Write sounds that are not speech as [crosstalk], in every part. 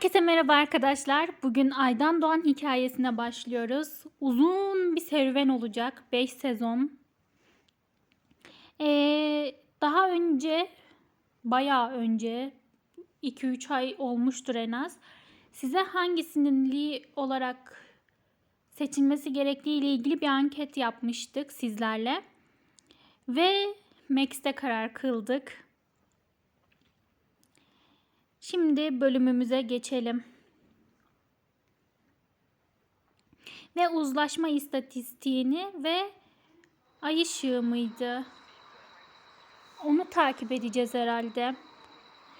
Herkese merhaba arkadaşlar. Bugün Aydan Doğan hikayesine başlıyoruz. Uzun bir serüven olacak. 5 sezon. Ee, daha önce, bayağı önce, 2-3 ay olmuştur en az. Size hangisinin li olarak seçilmesi gerektiği ile ilgili bir anket yapmıştık sizlerle. Ve Max'te karar kıldık. Şimdi bölümümüze geçelim. Ve uzlaşma istatistiğini ve ay ışığı mıydı? Onu takip edeceğiz herhalde.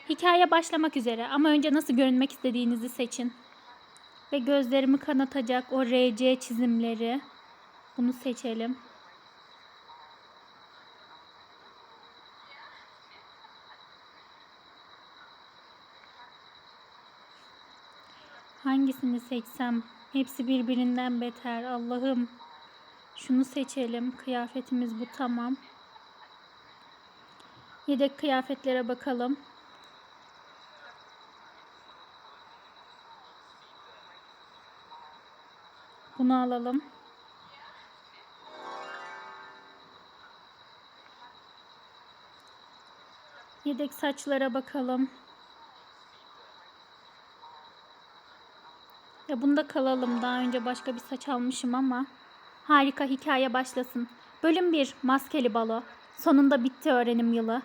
Hikaye başlamak üzere ama önce nasıl görünmek istediğinizi seçin. Ve gözlerimi kanatacak o RC çizimleri. Bunu seçelim. Hangisini seçsem? Hepsi birbirinden beter. Allah'ım. Şunu seçelim. Kıyafetimiz bu tamam. Yedek kıyafetlere bakalım. Bunu alalım. Yedek saçlara bakalım. Ya bunda kalalım. Daha önce başka bir saç almışım ama. Harika hikaye başlasın. Bölüm 1. Maskeli balo. Sonunda bitti öğrenim yılı.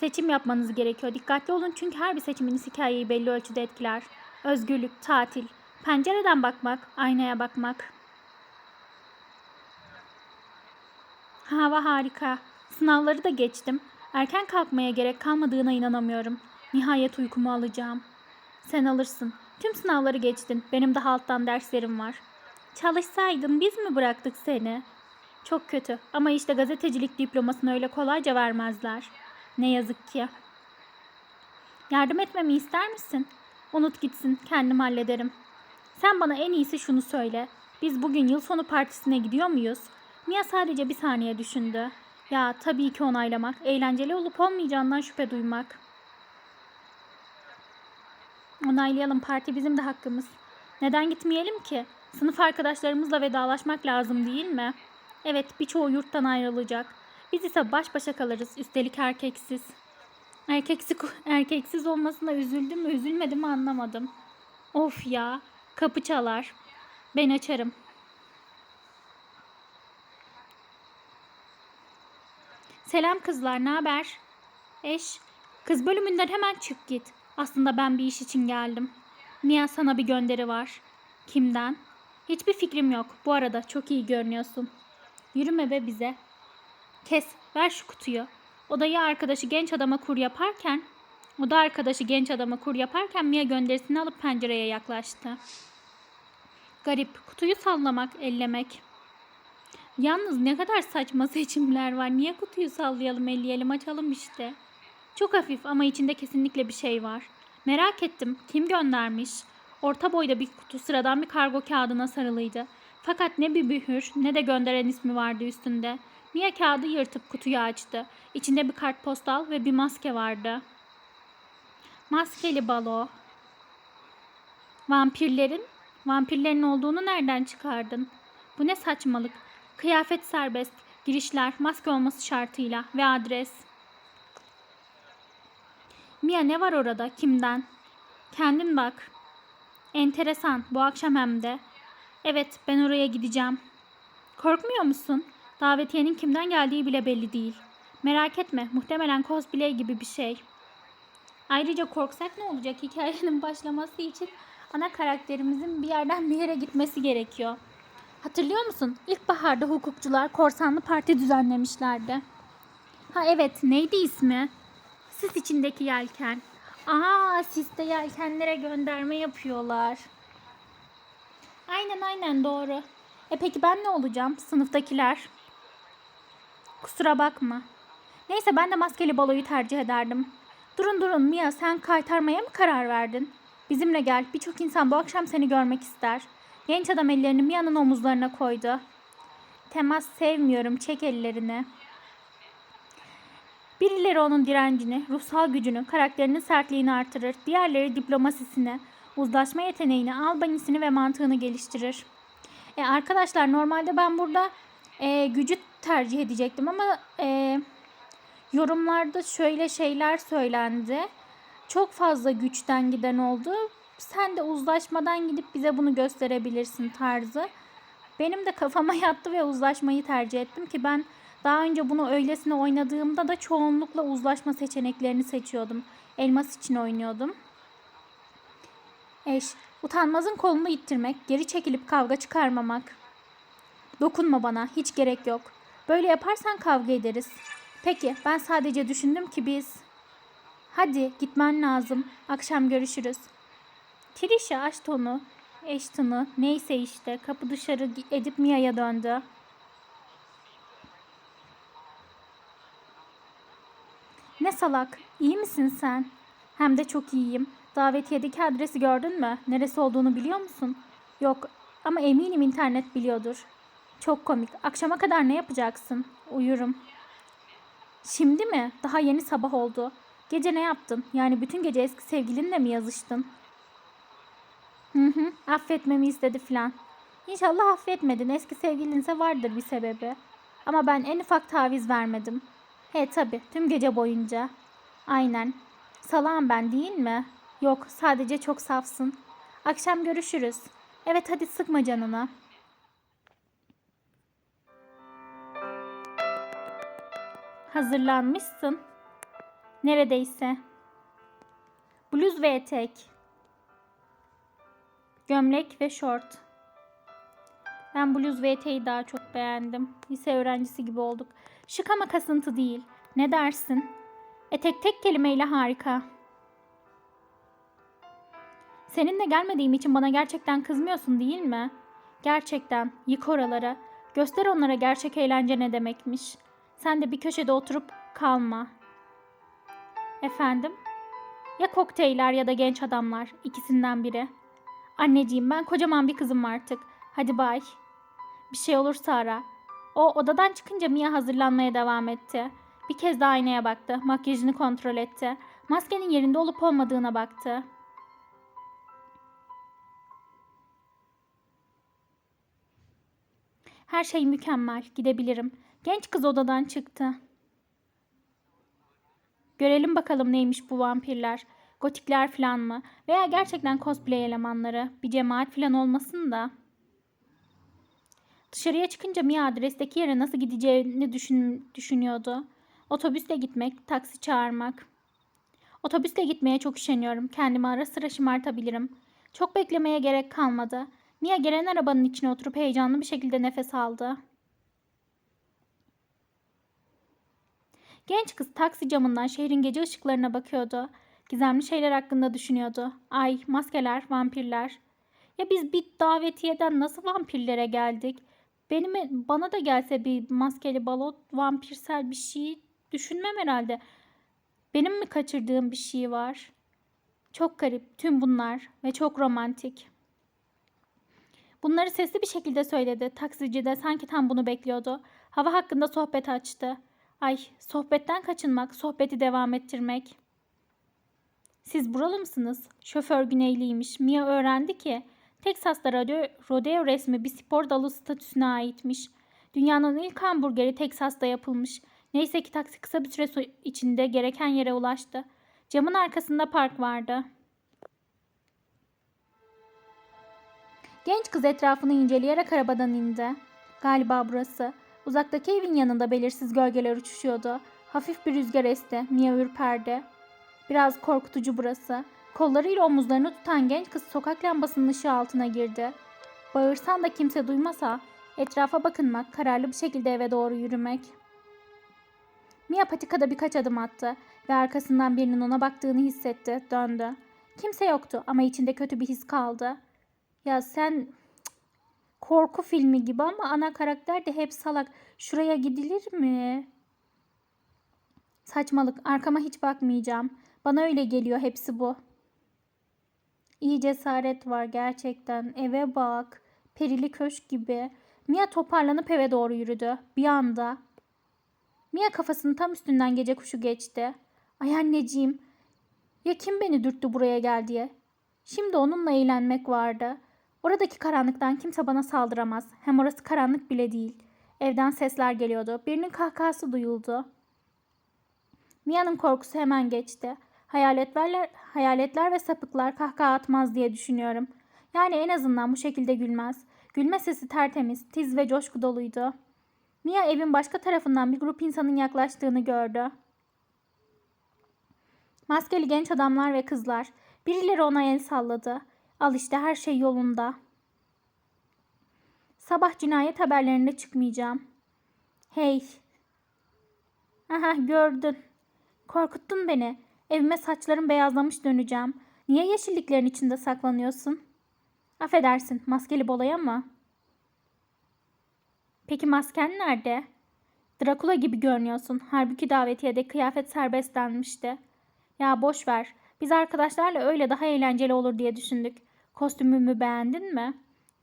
Seçim yapmanız gerekiyor. Dikkatli olun çünkü her bir seçiminiz hikayeyi belli ölçüde etkiler. Özgürlük, tatil, pencereden bakmak, aynaya bakmak. Hava harika. Sınavları da geçtim. Erken kalkmaya gerek kalmadığına inanamıyorum. Nihayet uykumu alacağım. Sen alırsın. Tüm sınavları geçtin. Benim daha alttan derslerim var. Çalışsaydın biz mi bıraktık seni? Çok kötü ama işte gazetecilik diplomasını öyle kolayca vermezler. Ne yazık ki. Yardım etmemi ister misin? Unut gitsin, kendim hallederim. Sen bana en iyisi şunu söyle. Biz bugün yıl sonu partisine gidiyor muyuz? Mia sadece bir saniye düşündü. Ya tabii ki onaylamak, eğlenceli olup olmayacağından şüphe duymak. Onaylayalım parti bizim de hakkımız. Neden gitmeyelim ki? Sınıf arkadaşlarımızla vedalaşmak lazım değil mi? Evet birçoğu yurttan ayrılacak. Biz ise baş başa kalırız üstelik erkeksiz. Erkeksiz, [laughs] erkeksiz olmasına üzüldüm mü üzülmedim mi anlamadım. Of ya kapı çalar. Ben açarım. Selam kızlar ne haber? Eş kız bölümünden hemen çık git. Aslında ben bir iş için geldim. Mia sana bir gönderi var. Kimden? Hiçbir fikrim yok. Bu arada çok iyi görünüyorsun. Yürüme be bize. Kes, ver şu kutuyu. Odayı arkadaşı genç adama kur yaparken, oda arkadaşı genç adama kur yaparken Mia gönderisini alıp pencereye yaklaştı. Garip, kutuyu sallamak, ellemek. Yalnız ne kadar saçma [laughs] seçimler var. Niye kutuyu sallayalım, elleyelim, açalım işte. Çok hafif ama içinde kesinlikle bir şey var. Merak ettim. Kim göndermiş? Orta boyda bir kutu sıradan bir kargo kağıdına sarılıydı. Fakat ne bir mühür ne de gönderen ismi vardı üstünde. Mia kağıdı yırtıp kutuyu açtı. İçinde bir kartpostal ve bir maske vardı. Maskeli balo. Vampirlerin? Vampirlerin olduğunu nereden çıkardın? Bu ne saçmalık? Kıyafet serbest. Girişler maske olması şartıyla ve adres. Mia ne var orada? Kimden? Kendin bak. Enteresan. Bu akşam hem de. Evet ben oraya gideceğim. Korkmuyor musun? Davetiyenin kimden geldiği bile belli değil. Merak etme. Muhtemelen cosplay gibi bir şey. Ayrıca korksak ne olacak? Hikayenin [laughs] başlaması için ana karakterimizin bir yerden bir yere gitmesi gerekiyor. Hatırlıyor musun? İlkbaharda hukukçular korsanlı parti düzenlemişlerdi. Ha evet neydi ismi? Sis içindeki yelken. Aa siste yelkenlere gönderme yapıyorlar. Aynen aynen doğru. E peki ben ne olacağım? Sınıftakiler. Kusura bakma. Neyse ben de maskeli baloyu tercih ederdim. Durun durun Mia sen kaytarmaya mı karar verdin? Bizimle gel. Birçok insan bu akşam seni görmek ister. Genç adam ellerini Mia'nın omuzlarına koydu. Temas sevmiyorum. Çek ellerini. Birileri onun direncini, ruhsal gücünü, karakterinin sertliğini artırır. Diğerleri diplomasisini, Uzlaşma yeteneğini, albanisini ve mantığını geliştirir. E, arkadaşlar normalde ben burada e, gücü tercih edecektim ama e, yorumlarda şöyle şeyler söylendi. Çok fazla güçten giden oldu. Sen de uzlaşmadan gidip bize bunu gösterebilirsin tarzı. Benim de kafama [laughs] yattı ve uzlaşmayı tercih ettim ki ben daha önce bunu öylesine oynadığımda da çoğunlukla uzlaşma seçeneklerini seçiyordum. Elmas için oynuyordum. Eş, utanmazın kolunu ittirmek, geri çekilip kavga çıkarmamak. Dokunma bana, hiç gerek yok. Böyle yaparsan kavga ederiz. Peki, ben sadece düşündüm ki biz... Hadi, gitmen lazım. Akşam görüşürüz. Trisha Ashton'u, Ashton'u neyse işte kapı dışarı edip Mia'ya döndü. Ne salak, iyi misin sen? Hem de çok iyiyim. Davetiyedeki adresi gördün mü? Neresi olduğunu biliyor musun? Yok ama eminim internet biliyordur. Çok komik. Akşama kadar ne yapacaksın? Uyurum. Şimdi mi? Daha yeni sabah oldu. Gece ne yaptın? Yani bütün gece eski sevgilinle mi yazıştın? Hı hı. Affetmemi istedi filan. İnşallah affetmedin. Eski sevgilinse vardır bir sebebi. Ama ben en ufak taviz vermedim. He tabi tüm gece boyunca. Aynen. Salağım ben değil mi? Yok sadece çok safsın. Akşam görüşürüz. Evet hadi sıkma canına. Hazırlanmışsın. Neredeyse. Bluz ve etek. Gömlek ve şort. Ben bluz ve eteği daha çok beğendim. Lise öğrencisi gibi olduk. Şık ama kasıntı değil. Ne dersin? Etek tek kelimeyle harika. Seninle gelmediğim için bana gerçekten kızmıyorsun değil mi? Gerçekten. Yık oraları. Göster onlara gerçek eğlence ne demekmiş. Sen de bir köşede oturup kalma. Efendim? Ya kokteyller ya da genç adamlar. ikisinden biri. Anneciğim ben kocaman bir kızım artık. Hadi bay. Bir şey olursa ara. O odadan çıkınca Mia hazırlanmaya devam etti. Bir kez daha aynaya baktı. Makyajını kontrol etti. Maskenin yerinde olup olmadığına baktı. Her şey mükemmel. Gidebilirim. Genç kız odadan çıktı. Görelim bakalım neymiş bu vampirler. Gotikler falan mı? Veya gerçekten cosplay elemanları. Bir cemaat falan olmasın da. Dışarıya çıkınca Mia adresteki yere nasıl gideceğini düşün, düşünüyordu. Otobüsle gitmek, taksi çağırmak. Otobüsle gitmeye çok üşeniyorum. Kendimi ara sıra şımartabilirim. Çok beklemeye gerek kalmadı. Mia gelen arabanın içine oturup heyecanlı bir şekilde nefes aldı. Genç kız taksi camından şehrin gece ışıklarına bakıyordu. Gizemli şeyler hakkında düşünüyordu. Ay, maskeler, vampirler. Ya biz bir davetiyeden nasıl vampirlere geldik? Benim bana da gelse bir maskeli balot, vampirsel bir şey düşünmem herhalde. Benim mi kaçırdığım bir şey var? Çok garip tüm bunlar ve çok romantik. Bunları sesli bir şekilde söyledi. Taksici de sanki tam bunu bekliyordu. Hava hakkında sohbet açtı. Ay, sohbetten kaçınmak, sohbeti devam ettirmek. Siz buralı mısınız? Şoför Güneyliymiş. Mia öğrendi ki Teksas'ta rodeo, rodeo resmi bir spor dalı statüsüne aitmiş. Dünyanın ilk hamburgeri Teksas'ta yapılmış. Neyse ki taksi kısa bir süre içinde gereken yere ulaştı. Camın arkasında park vardı. Genç kız etrafını inceleyerek arabadan indi. Galiba burası. Uzaktaki evin yanında belirsiz gölgeler uçuşuyordu. Hafif bir rüzgar esti. Mia ürperdi. Biraz korkutucu burası. Kollarıyla omuzlarını tutan genç kız sokak lambasının ışığı altına girdi. Bağırsan da kimse duymasa etrafa bakınmak, kararlı bir şekilde eve doğru yürümek. Mia patikada birkaç adım attı ve arkasından birinin ona baktığını hissetti. Döndü. Kimse yoktu ama içinde kötü bir his kaldı. Ya sen korku filmi gibi ama ana karakter de hep salak. Şuraya gidilir mi? Saçmalık. Arkama hiç bakmayacağım. Bana öyle geliyor hepsi bu. İyi cesaret var gerçekten. Eve bak. Perili köşk gibi. Mia toparlanıp eve doğru yürüdü. Bir anda. Mia kafasının tam üstünden gece kuşu geçti. Ay anneciğim. Ya kim beni dürttü buraya gel diye. Şimdi onunla eğlenmek vardı. Oradaki karanlıktan kimse bana saldıramaz. Hem orası karanlık bile değil. Evden sesler geliyordu. Birinin kahkahası duyuldu. Mia'nın korkusu hemen geçti. Hayaletler, hayaletler ve sapıklar kahkaha atmaz diye düşünüyorum. Yani en azından bu şekilde gülmez. Gülme sesi tertemiz, tiz ve coşku doluydu. Mia evin başka tarafından bir grup insanın yaklaştığını gördü. Maskeli genç adamlar ve kızlar. Birileri ona el salladı. Al işte her şey yolunda. Sabah cinayet haberlerinde çıkmayacağım. Hey. Aha gördün. Korkuttun beni. Evime saçlarım beyazlamış döneceğim. Niye yeşilliklerin içinde saklanıyorsun? Affedersin, maskeli bolaya mı? Peki masken nerede? Drakula gibi görünüyorsun. Halbuki davetiyede kıyafet serbest denmişti. Ya boş ver. Biz arkadaşlarla öyle daha eğlenceli olur diye düşündük. Kostümümü beğendin mi?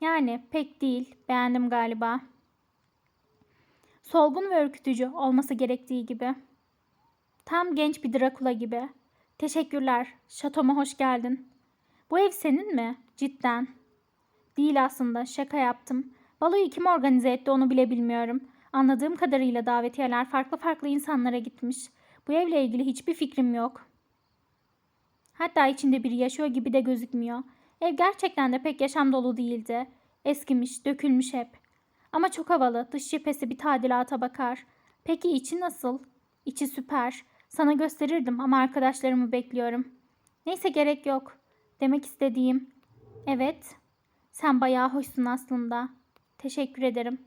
Yani pek değil. Beğendim galiba. Solgun ve ürkütücü olması gerektiği gibi. Tam genç bir Drakula gibi. Teşekkürler. Şatoma hoş geldin. Bu ev senin mi? Cidden. Değil aslında. Şaka yaptım. Baloyu kim organize etti onu bile bilmiyorum. Anladığım kadarıyla davetiyeler farklı farklı insanlara gitmiş. Bu evle ilgili hiçbir fikrim yok. Hatta içinde biri yaşıyor gibi de gözükmüyor. Ev gerçekten de pek yaşam dolu değildi. Eskimiş, dökülmüş hep. Ama çok havalı. Dış cephesi bir tadilata bakar. Peki içi nasıl? İçi süper. Sana gösterirdim ama arkadaşlarımı bekliyorum. Neyse gerek yok. Demek istediğim. Evet. Sen bayağı hoşsun aslında. Teşekkür ederim.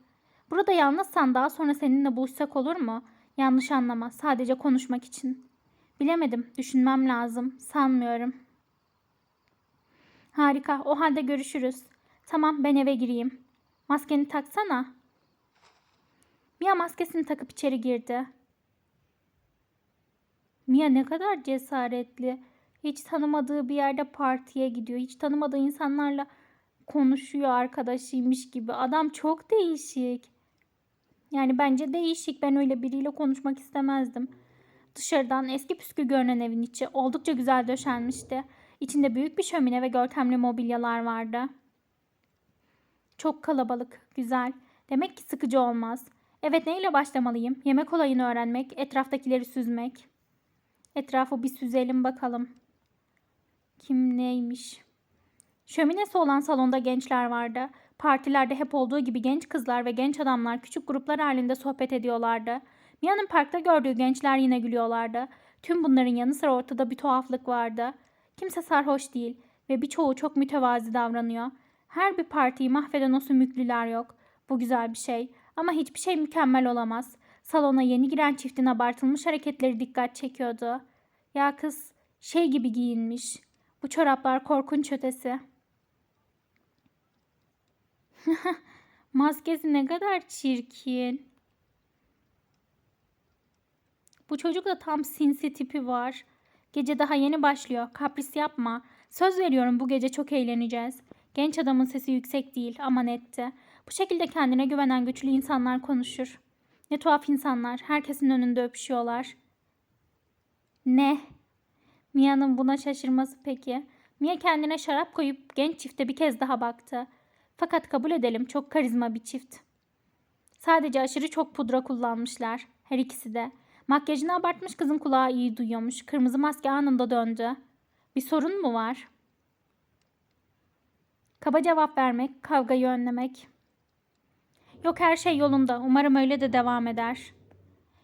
Burada yalnızsan daha sonra seninle buluşsak olur mu? Yanlış anlama. Sadece konuşmak için. Bilemedim. Düşünmem lazım. Sanmıyorum. Harika. O halde görüşürüz. Tamam ben eve gireyim. Maskeni taksana. Mia maskesini takıp içeri girdi. Mia ne kadar cesaretli. Hiç tanımadığı bir yerde partiye gidiyor. Hiç tanımadığı insanlarla konuşuyor arkadaşıymış gibi. Adam çok değişik. Yani bence değişik. Ben öyle biriyle konuşmak istemezdim. Dışarıdan eski püskü görünen evin içi oldukça güzel döşenmişti. İçinde büyük bir şömine ve görkemli mobilyalar vardı. Çok kalabalık, güzel. Demek ki sıkıcı olmaz. Evet neyle başlamalıyım? Yemek olayını öğrenmek, etraftakileri süzmek. Etrafı bir süzelim bakalım. Kim neymiş? Şöminesi olan salonda gençler vardı. Partilerde hep olduğu gibi genç kızlar ve genç adamlar küçük gruplar halinde sohbet ediyorlardı. Mia'nın parkta gördüğü gençler yine gülüyorlardı. Tüm bunların yanı sıra ortada bir tuhaflık vardı. Kimse sarhoş değil ve birçoğu çok mütevazi davranıyor. Her bir partiyi mahveden o sümüklüler yok. Bu güzel bir şey ama hiçbir şey mükemmel olamaz. Salona yeni giren çiftin abartılmış hareketleri dikkat çekiyordu. Ya kız şey gibi giyinmiş. Bu çoraplar korkunç ötesi. [laughs] Maskesi ne kadar çirkin. Bu çocukta tam sinsi tipi var. Gece daha yeni başlıyor. Kapris yapma. Söz veriyorum bu gece çok eğleneceğiz. Genç adamın sesi yüksek değil ama netti. Bu şekilde kendine güvenen güçlü insanlar konuşur. Ne tuhaf insanlar. Herkesin önünde öpüşüyorlar. Ne? Mia'nın buna şaşırması peki. Mia kendine şarap koyup genç çifte bir kez daha baktı. Fakat kabul edelim çok karizma bir çift. Sadece aşırı çok pudra kullanmışlar. Her ikisi de. Makyajını abartmış kızın kulağı iyi duyuyormuş. Kırmızı maske anında döndü. Bir sorun mu var? Kaba cevap vermek, kavgayı önlemek. Yok her şey yolunda. Umarım öyle de devam eder.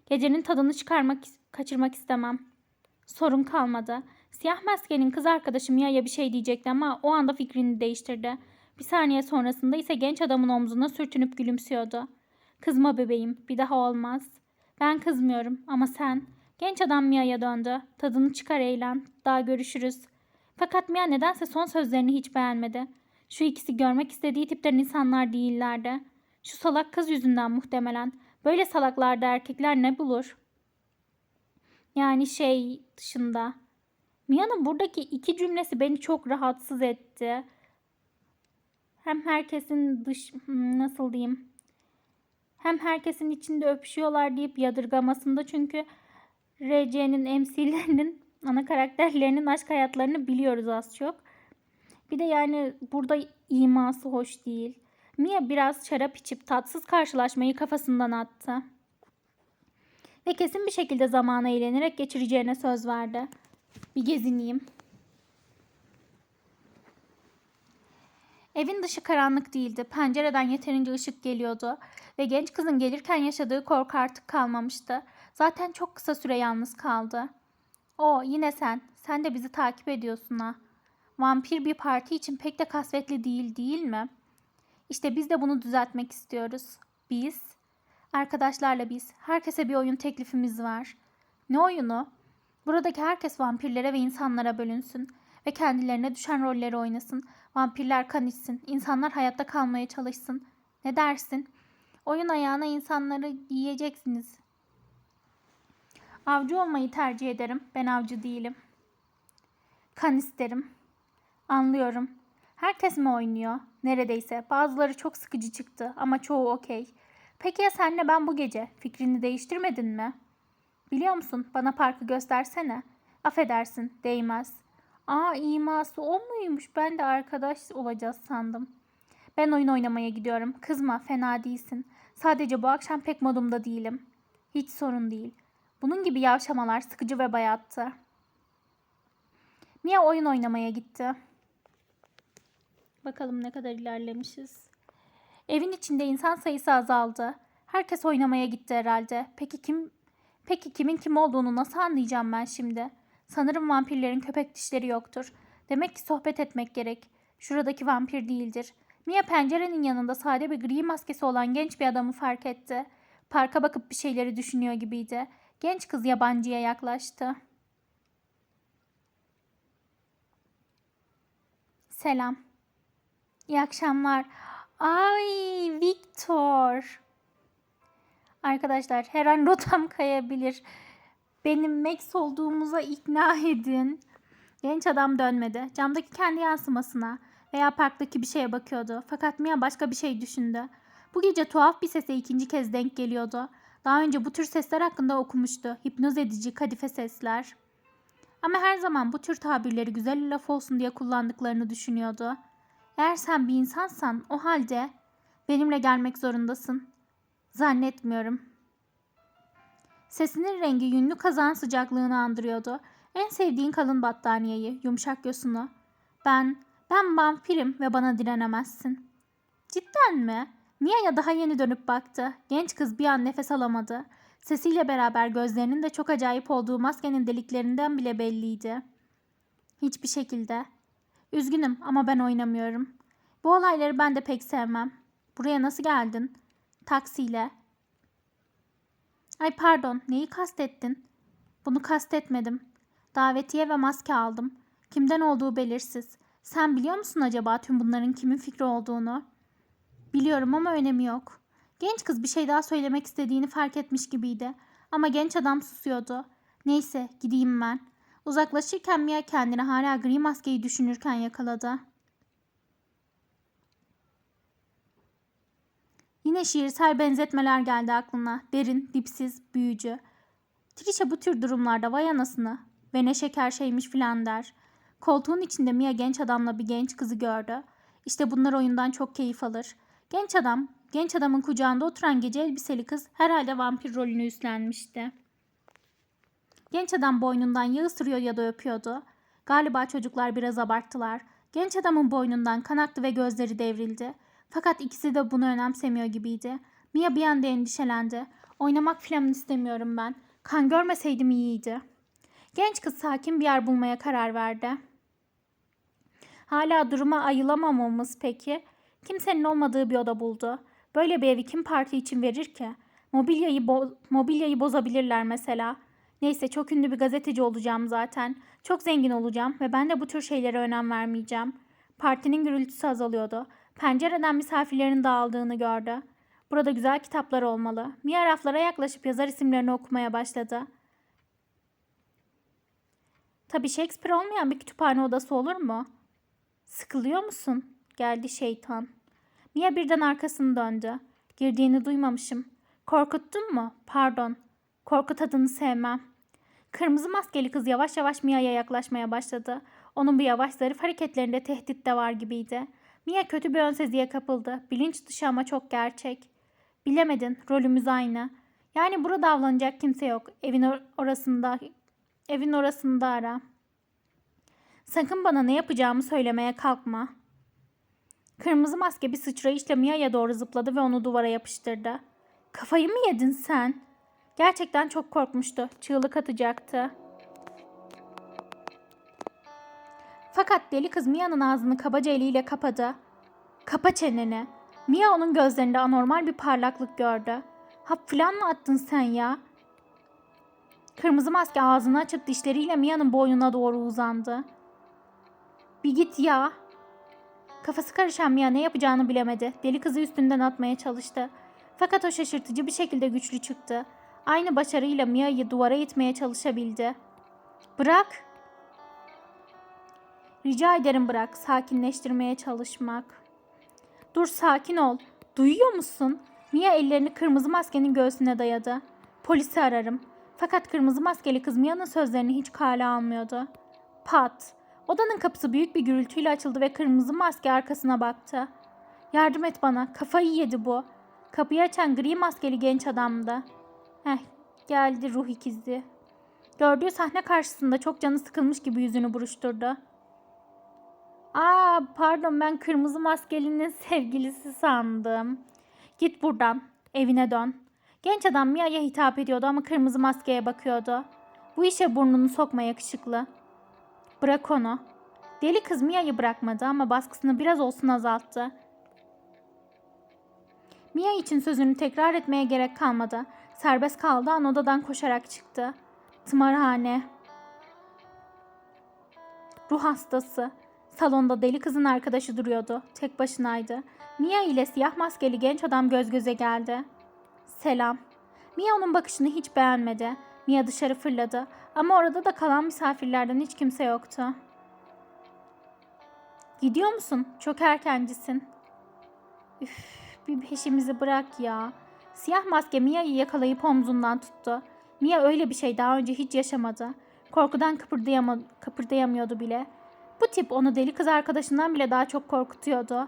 Gecenin tadını çıkarmak, kaçırmak istemem. Sorun kalmadı. Siyah maskenin kız arkadaşı Mia'ya bir şey diyecekti ama o anda fikrini değiştirdi. Bir saniye sonrasında ise genç adamın omzuna sürtünüp gülümsüyordu. Kızma bebeğim, bir daha olmaz. Ben kızmıyorum ama sen. Genç adam Mia'ya döndü. Tadını çıkar eğlen. Daha görüşürüz. Fakat Mia nedense son sözlerini hiç beğenmedi. Şu ikisi görmek istediği tipten insanlar değillerdi. Şu salak kız yüzünden muhtemelen. Böyle salaklarda erkekler ne bulur? Yani şey dışında. Mia'nın buradaki iki cümlesi beni çok rahatsız etti. Hem herkesin dış hmm, nasıl diyeyim? Hem herkesin içinde öpüşüyorlar deyip yadırgamasında çünkü RC'nin MC'lerinin [laughs] ana karakterlerinin aşk hayatlarını biliyoruz az çok. Bir de yani burada iması hoş değil. Mia biraz şarap içip tatsız karşılaşmayı kafasından attı. Ve kesin bir şekilde zamanı eğlenerek geçireceğine söz verdi. Bir gezineyim. Evin dışı karanlık değildi. Pencereden yeterince ışık geliyordu ve genç kızın gelirken yaşadığı korku artık kalmamıştı. Zaten çok kısa süre yalnız kaldı. O yine sen. Sen de bizi takip ediyorsun ha. Vampir bir parti için pek de kasvetli değil değil mi? İşte biz de bunu düzeltmek istiyoruz. Biz, arkadaşlarla biz, herkese bir oyun teklifimiz var. Ne oyunu? Buradaki herkes vampirlere ve insanlara bölünsün ve kendilerine düşen rolleri oynasın. Vampirler kan içsin, insanlar hayatta kalmaya çalışsın. Ne dersin? Oyun ayağına insanları yiyeceksiniz. Avcı olmayı tercih ederim. Ben avcı değilim. Kan isterim. Anlıyorum. Herkes mi oynuyor? Neredeyse. Bazıları çok sıkıcı çıktı ama çoğu okey. Peki ya senle ben bu gece? Fikrini değiştirmedin mi? Biliyor musun? Bana parkı göstersene. Affedersin. Değmez. Aa iması o muymuş? Ben de arkadaş olacağız sandım. Ben oyun oynamaya gidiyorum. Kızma fena değilsin. Sadece bu akşam pek modumda değilim. Hiç sorun değil. Bunun gibi yavşamalar sıkıcı ve bayattı. Mia oyun oynamaya gitti. Bakalım ne kadar ilerlemişiz. Evin içinde insan sayısı azaldı. Herkes oynamaya gitti herhalde. Peki kim Peki kimin kim olduğunu nasıl anlayacağım ben şimdi? Sanırım vampirlerin köpek dişleri yoktur. Demek ki sohbet etmek gerek. Şuradaki vampir değildir. Mia pencerenin yanında sade bir gri maskesi olan genç bir adamı fark etti. Parka bakıp bir şeyleri düşünüyor gibiydi. Genç kız yabancıya yaklaştı. Selam. İyi akşamlar. Ay Victor. Arkadaşlar her an rotam kayabilir. Benim Max olduğumuza ikna edin. Genç adam dönmedi. Camdaki kendi yansımasına veya parktaki bir şeye bakıyordu. Fakat Mia başka bir şey düşündü. Bu gece tuhaf bir sese ikinci kez denk geliyordu. Daha önce bu tür sesler hakkında okumuştu. Hipnoz edici kadife sesler. Ama her zaman bu tür tabirleri güzel laf olsun diye kullandıklarını düşünüyordu. Eğer sen bir insansan o halde benimle gelmek zorundasın. Zannetmiyorum. Sesinin rengi yünlü kazan sıcaklığını andırıyordu. En sevdiğin kalın battaniyeyi, yumuşak yosunu. Ben, ben vampirim ve bana direnemezsin. Cidden mi? Mia'ya daha yeni dönüp baktı. Genç kız bir an nefes alamadı. Sesiyle beraber gözlerinin de çok acayip olduğu maskenin deliklerinden bile belliydi. Hiçbir şekilde. Üzgünüm ama ben oynamıyorum. Bu olayları ben de pek sevmem. Buraya nasıl geldin? Taksiyle. Ay pardon, neyi kastettin? Bunu kastetmedim. Davetiye ve maske aldım. Kimden olduğu belirsiz. Sen biliyor musun acaba tüm bunların kimin fikri olduğunu? Biliyorum ama önemi yok. Genç kız bir şey daha söylemek istediğini fark etmiş gibiydi. Ama genç adam susuyordu. Neyse gideyim ben. Uzaklaşırken Mia kendini hala gri maskeyi düşünürken yakaladı. Yine şiirsel benzetmeler geldi aklına. Derin, dipsiz, büyücü. Trisha bu tür durumlarda vay anasını ve ne şeker şeymiş filan der. Koltuğun içinde Mia genç adamla bir genç kızı gördü. İşte bunlar oyundan çok keyif alır. Genç adam, genç adamın kucağında oturan gece elbiseli kız herhalde vampir rolünü üstlenmişti. Genç adam boynundan ya ısırıyor ya da öpüyordu. Galiba çocuklar biraz abarttılar. Genç adamın boynundan kan aktı ve gözleri devrildi. Fakat ikisi de bunu önemsemiyor gibiydi. Mia bir anda endişelendi. Oynamak filan istemiyorum ben. Kan görmeseydim iyiydi. Genç kız sakin bir yer bulmaya karar verdi. Hala duruma ayılamamamız peki? Kimsenin olmadığı bir oda buldu. Böyle bir evi kim parti için verir ki? Mobilyayı, bo- mobilyayı bozabilirler mesela. Neyse çok ünlü bir gazeteci olacağım zaten. Çok zengin olacağım ve ben de bu tür şeylere önem vermeyeceğim. Partinin gürültüsü azalıyordu. Pencereden misafirlerin dağıldığını gördü. Burada güzel kitaplar olmalı. Mia raflara yaklaşıp yazar isimlerini okumaya başladı. Tabii Shakespeare olmayan bir kütüphane odası olur mu? Sıkılıyor musun? Geldi şeytan. Mia birden arkasını döndü. Girdiğini duymamışım. Korkuttun mu? Pardon. Korkut adını sevmem. Kırmızı maskeli kız yavaş yavaş Mia'ya yaklaşmaya başladı. Onun bu yavaş zarif hareketlerinde tehdit de var gibiydi. Mia kötü bir önseziye kapıldı. Bilinç dışı ama çok gerçek. Bilemedin, rolümüz aynı. Yani burada avlanacak kimse yok. Evin or- orasında, evin orasında ara. Sakın bana ne yapacağımı söylemeye kalkma. Kırmızı maske bir sıçrayışla Mia'ya doğru zıpladı ve onu duvara yapıştırdı. Kafayı mı yedin sen? Gerçekten çok korkmuştu. Çığlık atacaktı. Fakat deli kız Mia'nın ağzını kabaca eliyle kapadı. Kapa çeneni. Mia onun gözlerinde anormal bir parlaklık gördü. Hap falan mı attın sen ya? Kırmızı maske ağzını açıp dişleriyle Mia'nın boynuna doğru uzandı. Bir git ya. Kafası karışan Mia ne yapacağını bilemedi. Deli kızı üstünden atmaya çalıştı. Fakat o şaşırtıcı bir şekilde güçlü çıktı. Aynı başarıyla Mia'yı duvara itmeye çalışabildi. Bırak. Rica ederim bırak. Sakinleştirmeye çalışmak. Dur sakin ol. Duyuyor musun? Mia ellerini kırmızı maskenin göğsüne dayadı. Polisi ararım. Fakat kırmızı maskeli kız Mia'nın sözlerini hiç kale almıyordu. Pat. Odanın kapısı büyük bir gürültüyle açıldı ve kırmızı maske arkasına baktı. Yardım et bana. Kafayı yedi bu. Kapıyı açan gri maskeli genç adamdı. Heh, geldi ruh ikizi. Gördüğü sahne karşısında çok canı sıkılmış gibi yüzünü buruşturdu. Aa pardon ben kırmızı maskelinin [laughs] sevgilisi sandım. Git buradan. Evine dön. Genç adam Mia'ya hitap ediyordu ama kırmızı maskeye bakıyordu. Bu işe burnunu sokma yakışıklı. Bırak onu. Deli kız Mia'yı bırakmadı ama baskısını biraz olsun azalttı. Mia için sözünü tekrar etmeye gerek kalmadı. Serbest kaldığı an odadan koşarak çıktı. Tımarhane. Ruh hastası. Salonda deli kızın arkadaşı duruyordu. Tek başınaydı. Mia ile siyah maskeli genç adam göz göze geldi. Selam. Mia onun bakışını hiç beğenmedi. Mia dışarı fırladı ama orada da kalan misafirlerden hiç kimse yoktu. Gidiyor musun? Çok erkencisin. Üf, bir peşimizi bırak ya. Siyah maske Mia'yı yakalayıp omzundan tuttu. Mia öyle bir şey daha önce hiç yaşamadı. Korkudan kıpırdayama, kıpırdayamıyordu bile. Bu tip onu deli kız arkadaşından bile daha çok korkutuyordu.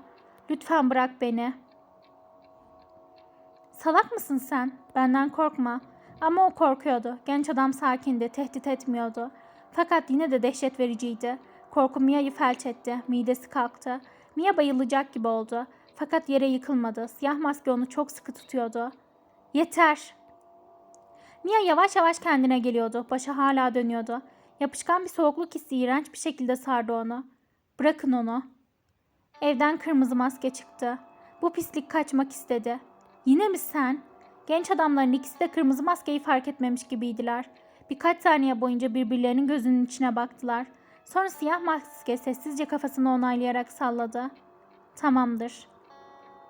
Lütfen bırak beni. Salak mısın sen? Benden korkma. Ama o korkuyordu. Genç adam sakindi, tehdit etmiyordu. Fakat yine de dehşet vericiydi. Korku Mia'yı felç etti. Midesi kalktı. Mia bayılacak gibi oldu. Fakat yere yıkılmadı. Siyah maske onu çok sıkı tutuyordu. Yeter. Mia yavaş yavaş kendine geliyordu. Başı hala dönüyordu. Yapışkan bir soğukluk hissi iğrenç bir şekilde sardı onu. Bırakın onu. Evden kırmızı maske çıktı. Bu pislik kaçmak istedi. Yine mi sen? Genç adamların ikisi de kırmızı maskeyi fark etmemiş gibiydiler. Birkaç saniye boyunca birbirlerinin gözünün içine baktılar. Sonra siyah maske sessizce kafasını onaylayarak salladı. Tamamdır.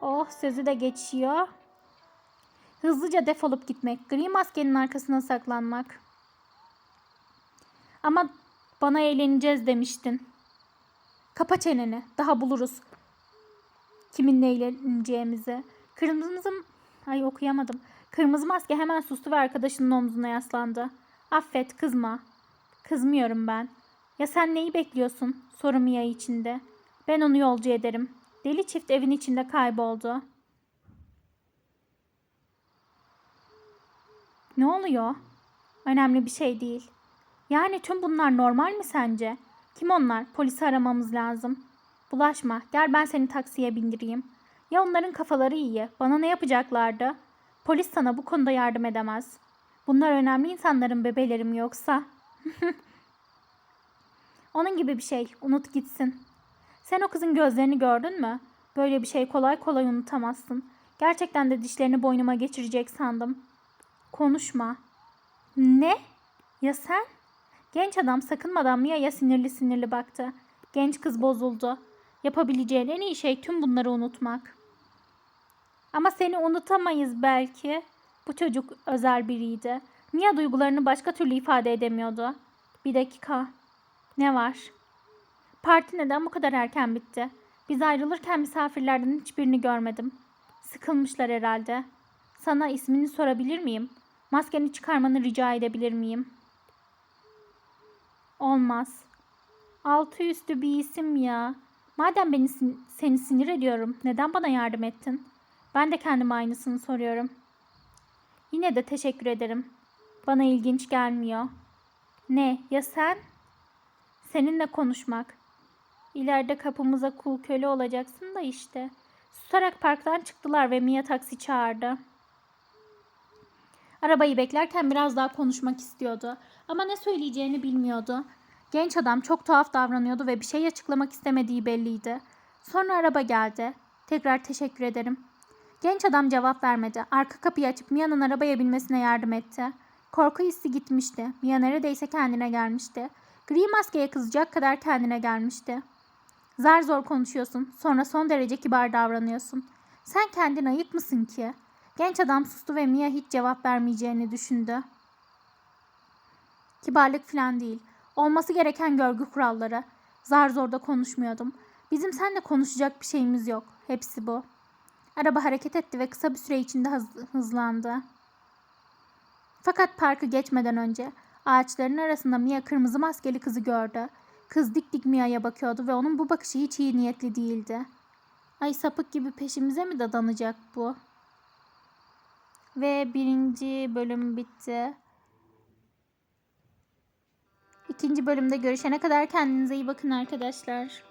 Oh sözü de geçiyor. Hızlıca defolup gitmek, gri maskenin arkasına saklanmak. Ama bana eğleneceğiz demiştin. Kapa çeneni, daha buluruz. Kiminle eğleneceğimizi. Kırmızı... Ay okuyamadım. Kırmızı maske hemen sustu ve arkadaşının omzuna yaslandı. Affet, kızma. Kızmıyorum ben. Ya sen neyi bekliyorsun? Soru Mia içinde. Ben onu yolcu ederim. Deli çift evin içinde kayboldu. Ne oluyor? Önemli bir şey değil. Yani tüm bunlar normal mi sence? Kim onlar? Polisi aramamız lazım. Bulaşma. Gel ben seni taksiye bindireyim. Ya onların kafaları iyi. Bana ne yapacaklardı? Polis sana bu konuda yardım edemez. Bunlar önemli insanların bebelerim yoksa. [laughs] Onun gibi bir şey. Unut gitsin. Sen o kızın gözlerini gördün mü? Böyle bir şey kolay kolay unutamazsın. Gerçekten de dişlerini boynuma geçirecek sandım. Konuşma. Ne? Ya sen? Genç adam sakınmadan Mia'ya sinirli sinirli baktı. Genç kız bozuldu. Yapabileceğin en iyi şey tüm bunları unutmak. Ama seni unutamayız belki. Bu çocuk özel biriydi. Mia duygularını başka türlü ifade edemiyordu. Bir dakika. Ne var? Parti neden bu kadar erken bitti? Biz ayrılırken misafirlerden hiçbirini görmedim. Sıkılmışlar herhalde. Sana ismini sorabilir miyim? Maskeni çıkarmanı rica edebilir miyim? Olmaz. Altı üstü bir isim ya. Madem beni sin- seni sinir ediyorum, neden bana yardım ettin? Ben de kendime aynısını soruyorum. Yine de teşekkür ederim. Bana ilginç gelmiyor. Ne? Ya sen? Seninle konuşmak. İleride kapımıza kul köle olacaksın da işte. Susarak parktan çıktılar ve Mia taksi çağırdı. Arabayı beklerken biraz daha konuşmak istiyordu. Ama ne söyleyeceğini bilmiyordu. Genç adam çok tuhaf davranıyordu ve bir şey açıklamak istemediği belliydi. Sonra araba geldi. Tekrar teşekkür ederim. Genç adam cevap vermedi. Arka kapıyı açıp Mia'nın arabaya binmesine yardım etti. Korku hissi gitmişti. Mia neredeyse kendine gelmişti. Gri maskeye kızacak kadar kendine gelmişti. Zar zor konuşuyorsun. Sonra son derece kibar davranıyorsun. Sen kendin ayık mısın ki? Genç adam sustu ve Mia hiç cevap vermeyeceğini düşündü. Kibarlık falan değil. Olması gereken görgü kuralları. Zar zor da konuşmuyordum. Bizim seninle konuşacak bir şeyimiz yok. Hepsi bu. Araba hareket etti ve kısa bir süre içinde hız- hızlandı. Fakat parkı geçmeden önce ağaçların arasında Mia kırmızı maskeli kızı gördü. Kız dik dik Mia'ya bakıyordu ve onun bu bakışı hiç iyi niyetli değildi. Ay sapık gibi peşimize mi dadanacak bu? Ve birinci bölüm bitti. İkinci bölümde görüşene kadar kendinize iyi bakın arkadaşlar.